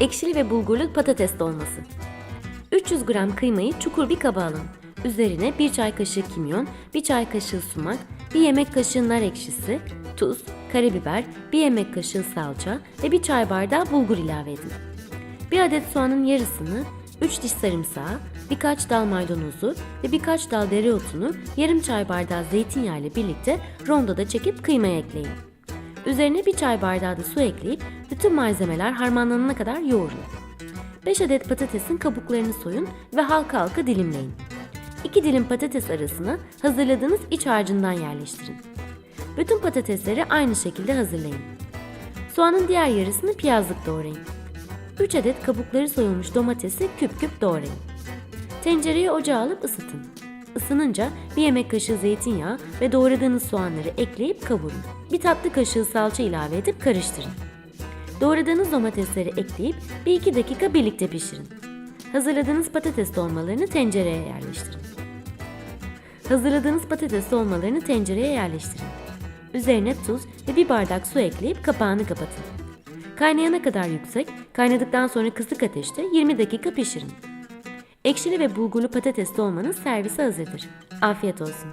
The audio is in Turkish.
Ekşili ve bulgurlu patates dolması. 300 gram kıymayı çukur bir kaba alın. Üzerine 1 çay kaşığı kimyon, 1 çay kaşığı sumak, 1 yemek kaşığı nar ekşisi, tuz, karabiber, 1 yemek kaşığı salça ve 1 çay bardağı bulgur ilave edin. 1 adet soğanın yarısını, 3 diş sarımsağı, birkaç dal maydanozu ve birkaç dal dereotunu yarım çay bardağı zeytinyağı ile birlikte rondoda çekip kıymaya ekleyin. Üzerine bir çay bardağı da su ekleyip bütün malzemeler harmanlanana kadar yoğurun. 5 adet patatesin kabuklarını soyun ve halka halka dilimleyin. 2 dilim patates arasına hazırladığınız iç harcından yerleştirin. Bütün patatesleri aynı şekilde hazırlayın. Soğanın diğer yarısını piyazlık doğrayın. 3 adet kabukları soyulmuş domatesi küp küp doğrayın. Tencereye ocağa alıp ısıtın. Isınınca bir yemek kaşığı zeytinyağı ve doğradığınız soğanları ekleyip kavurun. Bir tatlı kaşığı salça ilave edip karıştırın. Doğradığınız domatesleri ekleyip 1-2 dakika birlikte pişirin. Hazırladığınız patates dolmalarını tencereye yerleştirin. Hazırladığınız patates dolmalarını tencereye yerleştirin. Üzerine tuz ve bir bardak su ekleyip kapağını kapatın. Kaynayana kadar yüksek, kaynadıktan sonra kısık ateşte 20 dakika pişirin. Ekşili ve bulgurlu patates dolmanız servise hazırdır. Afiyet olsun.